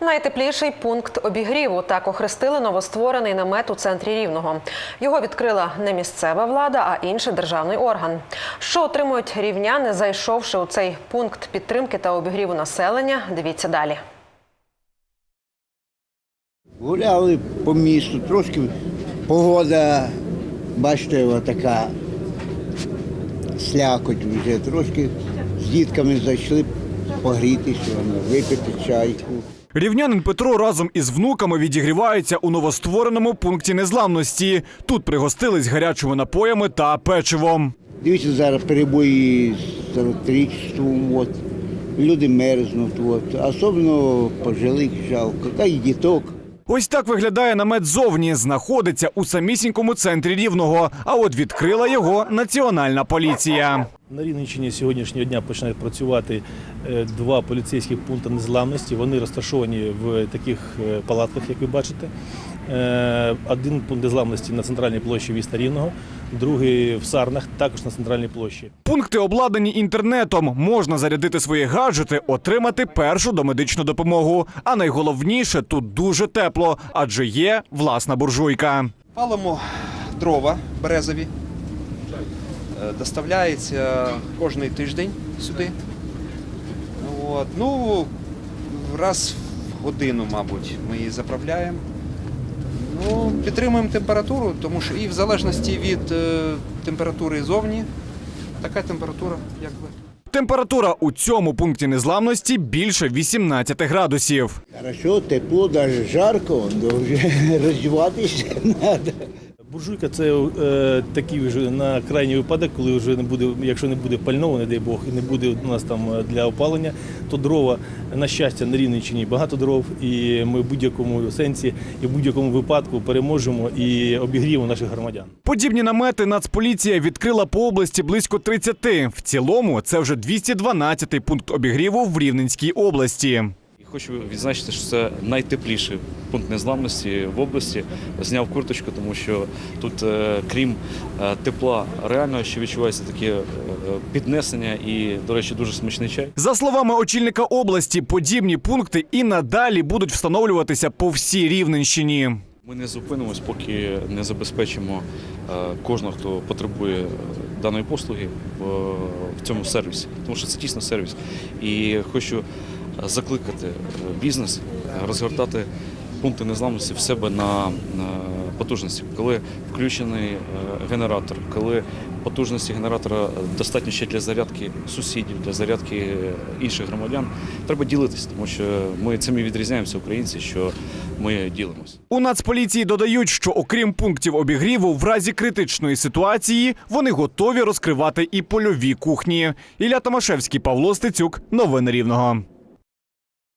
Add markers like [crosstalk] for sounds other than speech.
Найтепліший пункт обігріву так охрестили новостворений намет у центрі Рівного. Його відкрила не місцева влада, а інший державний орган. Що отримують рівняни, зайшовши у цей пункт підтримки та обігріву населення? Дивіться далі. Гуляли по місту, трошки погода, бачите, така слякоть вже, трошки з дітками зайшли погрітися, випити чайку. Рівнянин Петро разом із внуками відігрівається у новоствореному пункті незламності. Тут пригостились гарячими напоями та печивом. Дивіться, зараз перебої з електричеством, от. люди мерзнуть, от. особливо пожилих жалко, та й діток. Ось так виглядає намет зовні. Знаходиться у самісінькому центрі рівного. А от відкрила його національна поліція. На Рівненщині сьогоднішнього дня починають працювати е, два поліцейські пункти незламності. Вони розташовані в таких е, палатках, як ви бачите. Е, Один пункт незламності на центральній площі міста Рівного, другий в Сарнах, також на центральній площі. Пункти обладнані інтернетом. Можна зарядити свої гаджети, отримати першу домедичну допомогу. А найголовніше тут дуже тепло, адже є власна буржуйка. Палимо дрова березові. Е, Доставляється кожний тиждень сюди. От. Ну, раз в годину, мабуть, ми її заправляємо. Ну, підтримуємо температуру, тому що і в залежності від е, температури зовні, така температура, як би. Температура у цьому пункті незламності більше 18 градусів. Хорошо, тепло, навіть жарко, [laughs] роздіватися [laughs] треба. Буржуйка це е, такий вже на крайній випадок, коли вже не буде, якщо не буде пального, не дай Бог, і не буде у нас там е, для опалення, то дрова, на щастя, на Рівненщині багато дров, і ми в будь-якому сенсі і в будь-якому випадку переможемо і обігріємо наших громадян. Подібні намети Нацполіція відкрила по області близько 30. В цілому це вже 212-й пункт обігріву в Рівненській області. Хочу відзначити, що це найтепліший пункт незламності в області. Зняв курточку, тому що тут, е, крім е, тепла, реально ще відчувається таке е, піднесення і, до речі, дуже смачний чай. За словами очільника області, подібні пункти і надалі будуть встановлюватися по всій Рівненщині. Ми не зупинимось, поки не забезпечимо кожного, хто потребує даної послуги в, цьому сервісі, тому що це дійсно сервіс. І хочу закликати е, бізнес розгортати пункти незламності в себе на, потужності, коли включений е, генератор, коли потужності генератора достатньо ще для зарядки сусідів, для зарядки інших громадян. Треба ділитися, тому що ми цим і відрізняємося, українці, що ми ділимося. У Нацполіції додають, що окрім пунктів обігріву, в разі критичної ситуації вони готові розкривати і польові кухні. Ілля Томашевський, Павло Стецюк. Новини Рівного.